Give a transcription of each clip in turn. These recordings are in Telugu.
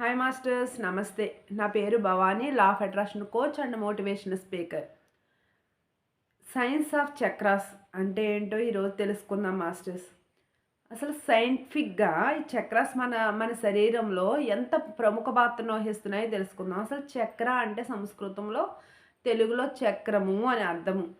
హాయ్ మాస్టర్స్ నమస్తే నా పేరు Bhavani law of attraction coach and motivation speaker science of chakras అంటే ఏంటో ఈరోజు తెలుసుకుందాం మాస్టర్స్ అసలు సైంటిఫిక్గా ఈ చక్రాస్ మన మన శరీరంలో ఎంత ప్రముఖ పాత్రను వహిస్తున్నాయో తెలుసుకుందాం. అసలు చక్ర అంటే సంస్కృతంలో తెలుగులో చక్రము అని అర్థము.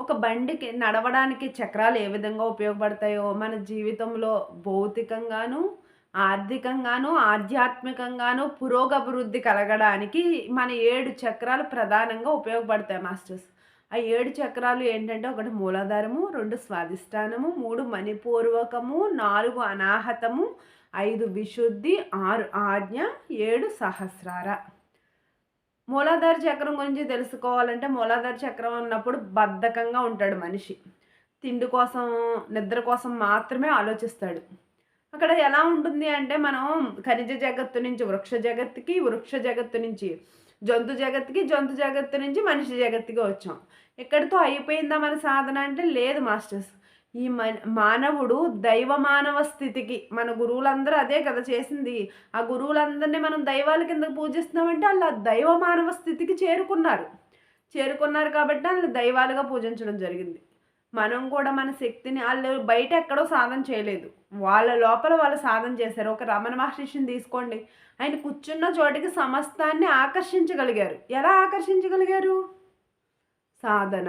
ఒక బండికి నడవడానికి చక్రాలు ఏ విధంగా ఉపయోగపడతాయో మన జీవితంలో భౌతికంగాను ఆర్థికంగాను ఆధ్యాత్మికంగాను పురోగభివృద్ధి కలగడానికి మన ఏడు చక్రాలు ప్రధానంగా ఉపయోగపడతాయి మాస్టర్స్. ఆ ఏడు చక్రాలు ఏంటంటే ఒకటి మూలాధారము రెండు స్వాధిష్టానము మూడు మణిపూర్వకము నాలుగు అనాహతము ఐదు విశుద్ధి ఆరు ఆజ్ఞ ఏడు సహస్రార. మూలాధార చక్రం గురించి తెలుసుకోవాలంటే మూలాధార చక్రం ఉన్నప్పుడు బద్ధకంగా ఉంటాడు మనిషి. తిండి కోసం నిద్ర కోసం మాత్రమే ఆలోచిస్తాడు. అక్కడ ఎలా ఉంటుంది అంటే మనం ఖనిజ జగత్తు నుంచి వృక్ష జగత్తుకి వృక్ష జగత్తు నుంచి జంతు జగత్తుకి జంతు జగత్తు నుంచి మనిషి జగత్తుకి వచ్చాం. ఎక్కడితో అయిపోయిందా మన సాధన అంటే లేదు మాస్టర్స్. ఈ మానవుడు దైవ మానవ స్థితికి మన గురువులందరూ అదే కదా చేసింది. ఆ గురువులందరినీ మనం దైవాల కింద పూజిస్తున్నామంటే వాళ్ళు ఆ దైవ మానవ స్థితికి చేరుకున్నారు. చేరుకున్నారు కాబట్టి వాళ్ళు దైవాలుగా పూజించడం జరిగింది. మనం కూడా మన శక్తిని వాళ్ళు బయట ఎక్కడో సాధన చేయలేదు. వాళ్ళ లోపల వాళ్ళు సాధన చేశారు. ఒక రమణ మహర్షిని తీసుకోండి. ఆయన కూర్చున్న చోటికి సమస్తాన్ని ఆకర్షించగలిగారు. ఎలా ఆకర్షించగలిగారు? సాధన.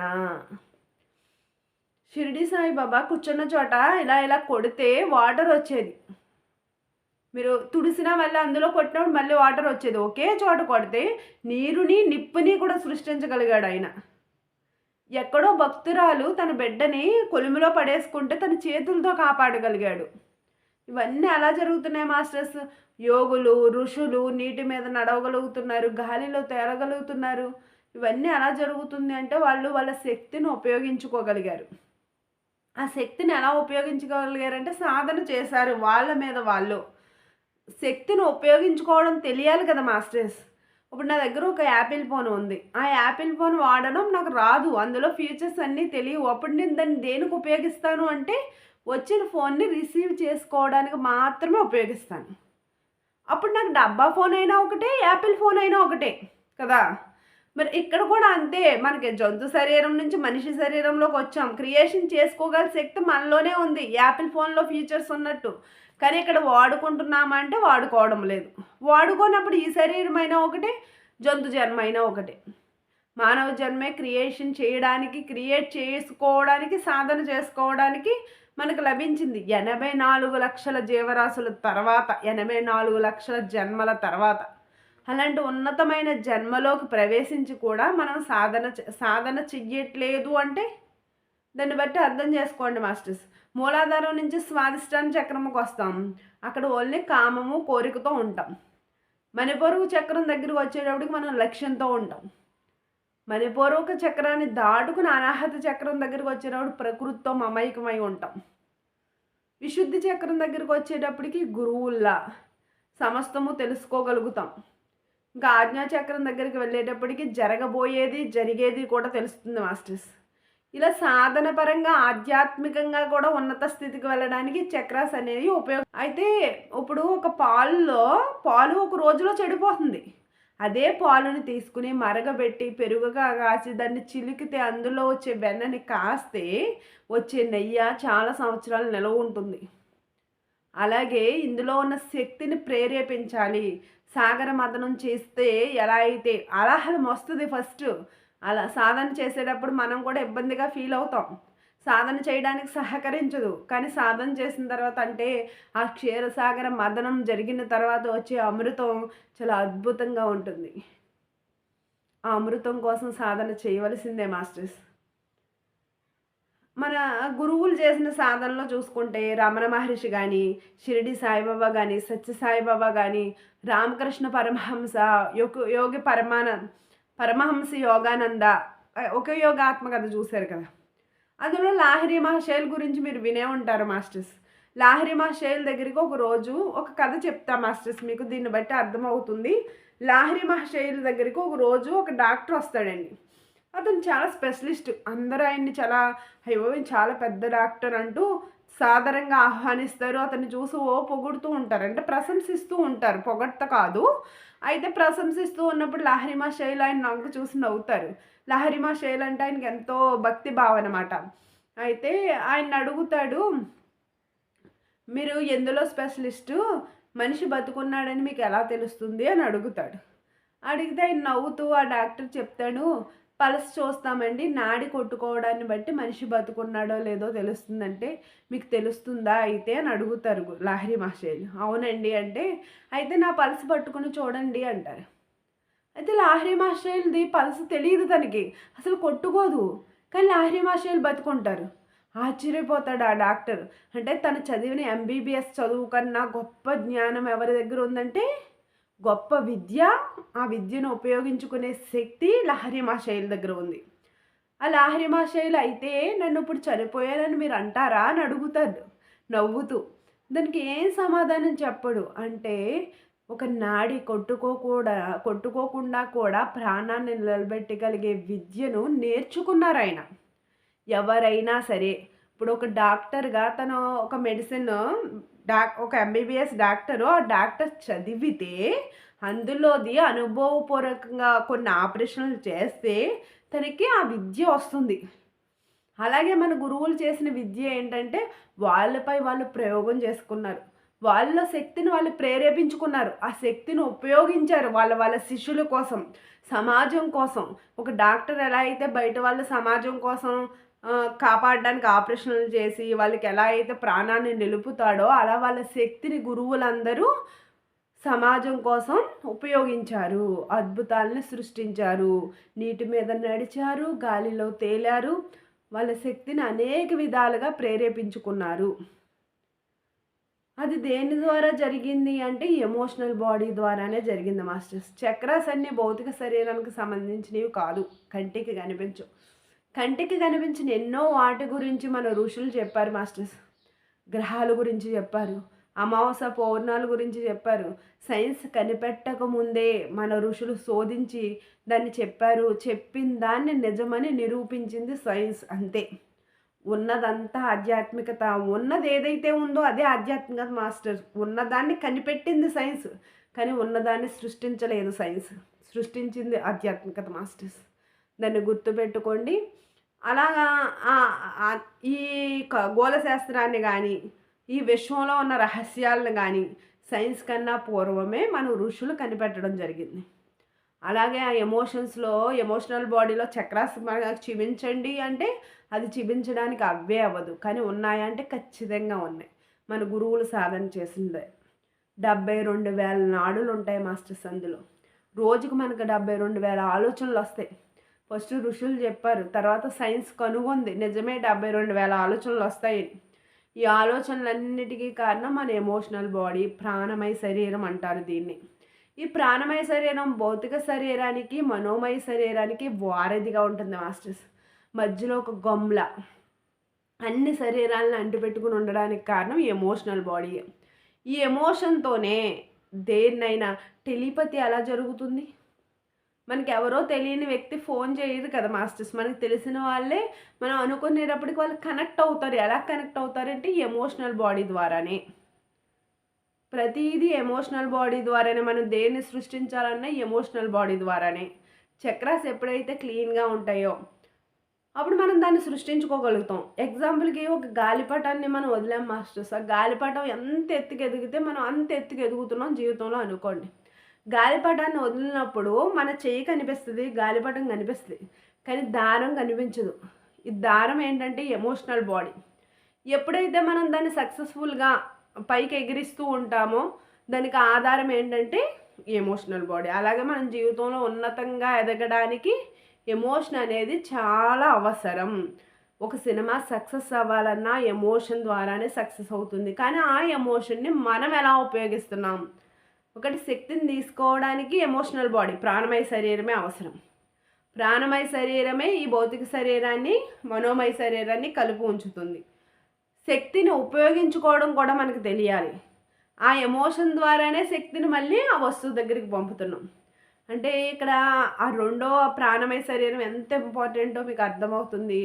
షిరిడి సాయిబాబా కూర్చున్న చోట ఇలా ఇలా కొడితే వాటర్ వచ్చేది. మీరు తుడిసినా మళ్ళీ అందులో కొట్టినప్పుడు మళ్ళీ వాటర్ వచ్చేది. ఒకే చోట కొడితే నీరుని నిప్పుని కూడా సృష్టించగలిగాడు ఆయన. ఎక్కడో భక్తురాలు తన బిడ్డని కొలుములో పడేసుకుంటే తన చేతులతో కాపాడగలిగాడు. ఇవన్నీ ఎలా జరుగుతున్నాయి మాస్టర్స్? యోగులు ఋషులు నీటి మీద నడవగలుగుతున్నారు గాలిలో తేలగలుగుతున్నారు ఇవన్నీ ఎలా జరుగుతుంది అంటే వాళ్ళు వాళ్ళ శక్తిని ఉపయోగించుకోగలిగారు. ఆ శక్తిని ఎలా ఉపయోగించుకోగలిగారంటే సాధన చేశారు వాళ్ళ మీద వాళ్ళు. శక్తిని ఉపయోగించుకోవడం తెలియాలి కదా మాస్టర్స్? ఇప్పుడు నా దగ్గర ఒక యాపిల్ ఫోన్ ఉంది. ఆ యాపిల్ ఫోన్ వాడడం నాకు రాదు. అందులో ఫీచర్స్ అన్నీ తెలియవు. అప్పుడు నేను దాన్ని దేనికి ఉపయోగిస్తాను అంటే వచ్చిన ఫోన్ని రిసీవ్ చేసుకోవడానికి మాత్రమే ఉపయోగిస్తాను. అప్పుడు నాకు డబ్బా ఫోన్ అయినా ఒకటే యాపిల్ ఫోన్ అయినా ఒకటే కదా? మరి ఇక్కడ కూడా అంతే. మనకి జంతు శరీరం నుంచి మనిషి శరీరంలోకి వచ్చాం. క్రియేషన్ చేసుకోగల శక్తి మనలోనే ఉంది. యాపిల్ ఫోన్లో ఫీచర్స్ ఉన్నట్టు. కానీ ఇక్కడ వాడుకుంటున్నామా అంటే వాడుకోవడం లేదు. వాడుకోనప్పుడు ఈ శరీరం అయినా ఒకటే జంతు జన్మ అయినా ఒకటే. మానవ జన్మే క్రియేషన్ చేయడానికి క్రియేట్ చేసుకోవడానికి సాధన చేసుకోవడానికి మనకు లభించింది ఎనభై నాలుగు లక్షల జీవరాశుల తర్వాత ఎనభై నాలుగు లక్షల జన్మల తర్వాత. అలాంటి ఉన్నతమైన జన్మలోకి ప్రవేశించి కూడా మనం సాధన సాధన చెయ్యట్లేదు అంటే దాన్ని బట్టి అర్థం చేసుకోండి మాస్టర్స్. మూలాధారం నుంచి స్వాదిష్టాన చక్రముకు వస్తాం. అక్కడ ఓన్లీ కామము కోరికతో ఉంటాం. మణిపూర్వక చక్రం దగ్గరికి వచ్చేటప్పటికి మనం లక్ష్యంతో ఉంటాం. మణిపూర్వక చక్రాన్ని దాటుకుని అనాహత చక్రం దగ్గరికి వచ్చేటప్పుడు ప్రకృతితో మమైకమై ఉంటాం. విశుద్ధి చక్రం దగ్గరికి వచ్చేటప్పటికి గురువుల్లా సమస్తము తెలుసుకోగలుగుతాం. ఇంకా ఆజ్ఞాచక్రం దగ్గరికి వెళ్ళేటప్పటికి జరగబోయేది జరిగేది కూడా తెలుస్తుంది మాస్టర్స్. ఇలా సాధన పరంగా ఆధ్యాత్మికంగా కూడా ఉన్నత స్థితికి వెళ్ళడానికి చక్రాస్ అనేది ఉపయోగం అయితే ఇప్పుడు ఒక పాలులో పాలు ఒక రోజులో చెడిపోతుంది. అదే పాలుని తీసుకుని మరగబెట్టి పెరుగుగా కాసి దాన్ని చిలికితే అందులో వచ్చే వెన్నని కాస్తే వచ్చే నెయ్యి చాలా సంవత్సరాలు నిలవ ఉంటుంది. అలాగే ఇందులో ఉన్న శక్తిని ప్రేరేపించాలి. సాగర మదనం చేస్తే ఎలా అయితే అలాహలం వస్తుంది ఫస్ట్. అలా సాధన చేసేటప్పుడు మనం కూడా ఇబ్బందిగా ఫీల్ అవుతాం. సాధన చేయడానికి సహకరించదు. కానీ సాధన చేసిన తర్వాత అంటే ఆ క్షీరసాగర మదనం జరిగిన తర్వాత వచ్చే అమృతం చాలా అద్భుతంగా ఉంటుంది. ఆ అమృతం కోసం సాధన చేయవలసిందే మాస్టర్స్. మన గురువులు చేసిన సాధనలో చూసుకుంటే రమణ మహర్షి కానీ షిరిడి సాయిబాబా కానీ సత్య సాయిబాబా కానీ రామకృష్ణ పరమహంస యోగి యోగి పరమానంద్ పరమహంస యోగానంద ఒక యోగాత్మ కథ చూశారు కదా. అందులో లాహిరి మహాశైల్ గురించి మీరు వినే ఉంటారు మాస్టర్స్. లాహిరి మహాశైల్ దగ్గరికి ఒక రోజు ఒక కథ చెప్తా మాస్టర్స్ మీకు దీన్ని బట్టి అర్థమవుతుంది. లాహిరి మహాశైల్ దగ్గరికి ఒక రోజు ఒక డాక్టర్ వస్తాడండి. అతను చాలా స్పెషలిస్ట్ అందరూ ఆయన్ని చాలా అయ్యో చాలా పెద్ద డాక్టర్ అంటూ సాదరంగా ఆహ్వానిస్తారు. అతన్ని చూసి ఓ పొగుడుతూ ఉంటారు. అంటే ప్రశంసిస్తూ ఉంటారు. పొగడ్త కాదు. అయితే ప్రశంసిస్తూ ఉన్నప్పుడు లహరిమా శైలి ఆయన నవ్వు చూసి నవ్వుతారు. లహరిమా శైలి అంటే ఆయనకి ఎంతో భక్తి భావం అనమాట అయితే ఆయన అడుగుతాడు మీరు ఎందులో స్పెషలిస్టు? మనిషి బతుకున్నాడని మీకు ఎలా తెలుస్తుంది? అని అడుగుతాడు. అడిగితే ఆయన నవ్వుతూ ఆ డాక్టర్ చెప్తాడు పల్స్ చూస్తామండి. నాడి కొట్టుకోవడాన్ని బట్టి మనిషి బతుకున్నాడో లేదో తెలుస్తుందంటే మీకు తెలుస్తుందా అయితే అని అడుగుతారు లాహరి మాస్టర్లు అవునండి అంటే అయితే నా పల్స్ పట్టుకుని చూడండి అంటారు. అయితే లాహరి మాస్టర్ది పల్స్ తెలియదు తనకి. అసలు కొట్టుకోదు. కానీ లాహరి మాస్టర్లు బతుకుంటారు. ఆశ్చర్యపోతాడు ఆ డాక్టర్. అంటే తను చదివిన ఎంబీబీఎస్ చదువు కన్నా గొప్ప జ్ఞానం ఎవరి దగ్గర ఉందంటే గొప్ప విద్య ఆ విద్యను ఉపయోగించుకునే శక్తి లహరి శైలి దగ్గర ఉంది. ఆ లహరి శైలి అయితే నన్ను ఇప్పుడు చనిపోయానని మీరు అంటారా అని అడుగుతాడు. నవ్వుతూ దానికి ఏం సమాధానం చెప్పడు? అంటే ఒక నాడి కొట్టుకోకూడా కొట్టుకోకుండా కూడా ప్రాణాన్ని నిలబెట్టగలిగే విద్యను నేర్చుకున్నారు ఆయన. ఎవరైనా సరే ఇప్పుడు ఒక డాక్టర్గా తను ఒక మెడిసిన్ డాక్ ఒక ఎంబీబీఎస్ డాక్టరు ఆ డాక్టర్ చదివితే అందులోది అనుభవపూర్వకంగా కొన్ని ఆపరేషన్లు చేస్తే తనకి ఆ విద్య వస్తుంది. అలాగే మన గురువులు చేసిన విద్య ఏంటంటే వాళ్ళపై వాళ్ళు ప్రయోగం చేసుకున్నారు. వాళ్ళ శక్తిని వాళ్ళు ప్రేరేపించుకున్నారు. ఆ శక్తిని ఉపయోగించారు వాళ్ళ వాళ్ళ శిష్యుల కోసం సమాజం కోసం. ఒక డాక్టర్ ఎలా అయితే బయట వాళ్ళ సమాజం కోసం కాపాడడానికి ఆపరేషన్లు చేసి వాళ్ళకి ఎలా అయితే ప్రాణాన్ని నిలుపుతాడో అలా వాళ్ళ శక్తిని గురువులందరూ సమాజం కోసం ఉపయోగించారు అద్భుతాలను సృష్టించారు. నీటి మీద నడిచారు గాలిలో తేలారు వాళ్ళ శక్తిని అనేక విధాలుగా ప్రేరేపించుకున్నారు. అది దేని ద్వారా జరిగింది అంటే ఎమోషనల్ బాడీ ద్వారానే జరిగింది మాస్టర్స్. చక్రాస్ అన్ని భౌతిక శరీరానికి సంబంధించినవి కాదు కంటికి కనిపించవు. కంటికి కనిపించిన ఎన్నో వాటి గురించి మన ఋషులు చెప్పారు మాస్టర్స్. గ్రహాల గురించి చెప్పారు అమావాస పౌర్ణాల గురించి చెప్పారు. సైన్స్ కనిపెట్టక ముందే మన ఋషులు శోధించి దాన్ని చెప్పారు. చెప్పిన దాన్ని నిజమని నిరూపించింది సైన్స్ అంతే. ఉన్నదంతా ఆధ్యాత్మికత. ఉన్నది ఏదైతే ఉందో అదే ఆధ్యాత్మికత మాస్టర్. ఉన్నదాన్ని కనిపెట్టింది సైన్స్ కానీ ఉన్నదాన్ని సృష్టించలేదు సైన్స్. సృష్టించింది ఆధ్యాత్మికత మాస్టర్స్. దాన్ని గుర్తుపెట్టుకోండి. అలాగా ఈ ఖగోళ శాస్త్రాన్ని కానీ ఈ విశ్వంలో ఉన్న రహస్యాలను కానీ సైన్స్ కన్నా పూర్వమే మన ఋషులు కనిపెట్టడం జరిగింది. అలాగే ఆ ఎమోషన్స్లో ఎమోషనల్ బాడీలో చక్రాస్ చూపించండి అంటే అది చూపించడానికి అవే అవ్వదు. కానీ ఉన్నాయంటే ఖచ్చితంగా ఉన్నాయి. మన గురువులు సాధన చేసిందే. డెబ్బై రెండు వేల నాడులు ఉంటాయి మాస్టర్స్ అందులో. రోజుకు మనకు డెబ్బై రెండు వేల ఆలోచనలు వస్తాయి. ఫస్ట్ ఋషులు చెప్పారు తర్వాత సైన్స్ కనుగొంది. నిజమే డెబ్బై రెండు వేల ఆలోచనలు వస్తాయి. ఈ ఆలోచనలన్నిటికీ కారణం మన ఎమోషనల్ బాడీ ప్రాణమయ శరీరం అంటారు దీన్ని. ఈ ప్రాణమయ శరీరం భౌతిక శరీరానికి మనోమయ శరీరానికి వారధిగా ఉంటుంది మాస్టర్స్. మధ్యలో ఒక గొమ్ల. అన్ని శరీరాలను అంటిపెట్టుకుని ఉండడానికి కారణం ఎమోషనల్ బాడీ. ఈ ఎమోషన్తోనే దేన్నైనా టెలిపతి ఎలా జరుగుతుంది? మనకి ఎవరో తెలియని వ్యక్తి ఫోన్ చేయదు కదా మాస్టర్స్. మనకి తెలిసిన వాళ్ళే మనం అనుకునేటప్పటికి వాళ్ళు కనెక్ట్ అవుతారు. ఎలా కనెక్ట్ అవుతారంటే ఎమోషనల్ బాడీ ద్వారానే. ప్రతిదీ ఎమోషనల్ బాడీ ద్వారానే మనం దేన్ని సృష్టించాలన్నా ఎమోషనల్ బాడీ ద్వారానే. చక్రాస్ ఎప్పుడైతే క్లీన్గా ఉంటాయో అప్పుడు మనం దాన్ని సృష్టించుకోగలుగుతాం. ఎగ్జాంపుల్కి ఒక గాలిపటాన్ని మనం వదిలాం మాస్టర్స్. ఆ గాలిపటం ఎంత ఎత్తుకు ఎదిగితే మనం అంత ఎత్తుకు ఎదుగుతున్నాం జీవితంలో అనుకోండి. గాలిపటాన్ని వదిలినప్పుడు మన చెయ్యి కనిపిస్తుంది గాలిపటం కనిపిస్తుంది కానీ దారం కనిపించదు. ఈ దారం ఏంటంటే ఎమోషనల్ బాడీ ఎప్పుడైతే మనం దాన్ని సక్సెస్ఫుల్గా పైకి ఎగిరిస్తూ ఉంటామో దానికి ఆధారం ఏంటంటే ఎమోషనల్ బాడీ అలాగే మనం జీవితంలో ఉన్నతంగా ఎదగడానికి ఎమోషన్ అనేది చాలా అవసరం. ఒక సినిమా సక్సెస్ అవ్వాలన్నా ఎమోషన్ ద్వారానే సక్సెస్ అవుతుంది. కానీ ఆ ఎమోషన్ని మనం ఎలా ఉపయోగిస్తున్నాం? ఒకటి శక్తిని తీసుకోవడానికి ఎమోషనల్ బాడీ ప్రాణమయ శరీరమే అవసరం. ప్రాణమయ శరీరమే ఈ భౌతిక శరీరాన్ని మనోమయ శరీరాన్ని కలుపు ఉంచుతుంది. శక్తిని ఉపయోగించుకోవడం కూడా మనకు తెలియాలి. ఆ ఎమోషన్ ద్వారానే శక్తిని మళ్ళీ ఆ వస్తువు దగ్గరికి పంపుతున్నాం. అంటే ఇక్కడ ఆ రెండో ప్రాణమయ శరీరం ఎంత ఇంపార్టెంటో మీకు అర్థమవుతుంది?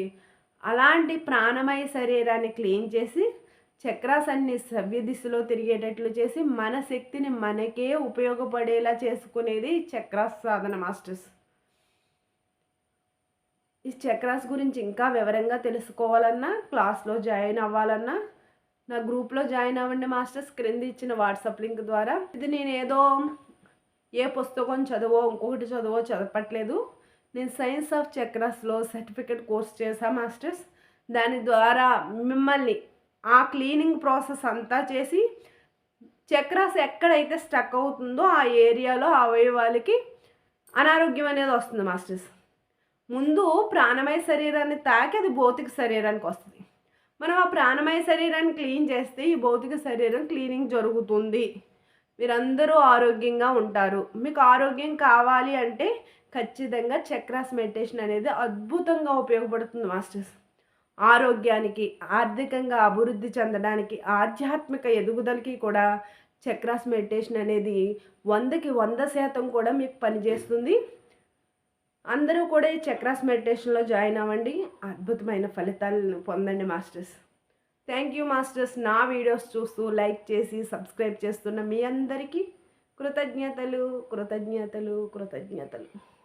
అలాంటి ప్రాణమయ శరీరాన్ని క్లీన్ చేసి చక్రాస్ అన్ని సవ్య దిశలో తిరిగేటట్లు చేసి మన శక్తిని మనకే ఉపయోగపడేలా చేసుకునేది చక్రాస్ సాధన మాస్టర్స్. ఈ చక్రాస్ గురించి ఇంకా వివరంగా తెలుసుకోవాలన్నా క్లాస్లో జాయిన్ అవ్వాలన్నా నా గ్రూప్లో జాయిన్ అవ్వండి మాస్టర్స్. క్రింద ఇచ్చిన వాట్సాప్ లింక్ ద్వారా ఇది నేను ఏదో ఏ పుస్తకం చదువో ఇంకొకటి చదువో చదవట్లేదు. నేను సైన్స్ ఆఫ్ చక్రాస్లో సర్టిఫికెట్ కోర్స్ చేశాను మాస్టర్స్. దాని ద్వారా మిమ్మల్ని ఆ క్లీనింగ్ ప్రాసెస్ అంతా చేసి చక్రాస్ ఎక్కడైతే స్టక్ అవుతుందో ఆ ఏరియాలో అవయవాలకి అనారోగ్యం అనేది వస్తుంది మాస్టర్స్. ముందు ప్రాణమయ శరీరాన్ని తాకి అది భౌతిక శరీరానికి వస్తుంది. మనం ఆ ప్రాణమయ శరీరాన్ని క్లీన్ చేస్తే ఈ భౌతిక శరీరం క్లీనింగ్ జరుగుతుంది. మీరందరూ ఆరోగ్యంగా ఉంటారు. మీకు ఆరోగ్యం కావాలి అంటే ఖచ్చితంగా చక్రాస్ మెడిటేషన్ అనేది అద్భుతంగా ఉపయోగపడుతుంది మాస్టర్స్. ఆరోగ్యానికి ఆర్థికంగా అభివృద్ధి చెందడానికి ఆధ్యాత్మిక ఎదుగుదలకి కూడా చక్రాస్ మెడిటేషన్ అనేది వందకి వంద శాతం కూడా మీకు పనిచేస్తుంది. అందరూ కూడా ఈ చక్రాస్ మెడిటేషన్లో జాయిన్ అవ్వండి. అద్భుతమైన ఫలితాలను పొందండి మాస్టర్స్. Thank you masters. నా వీడియోస్ చూస్తూ లైక్ చేసి సబ్స్క్రైబ్ చేస్తున్న మీ అందరికీ కృతజ్ఞతలు కృతజ్ఞతలు కృతజ్ఞతలు.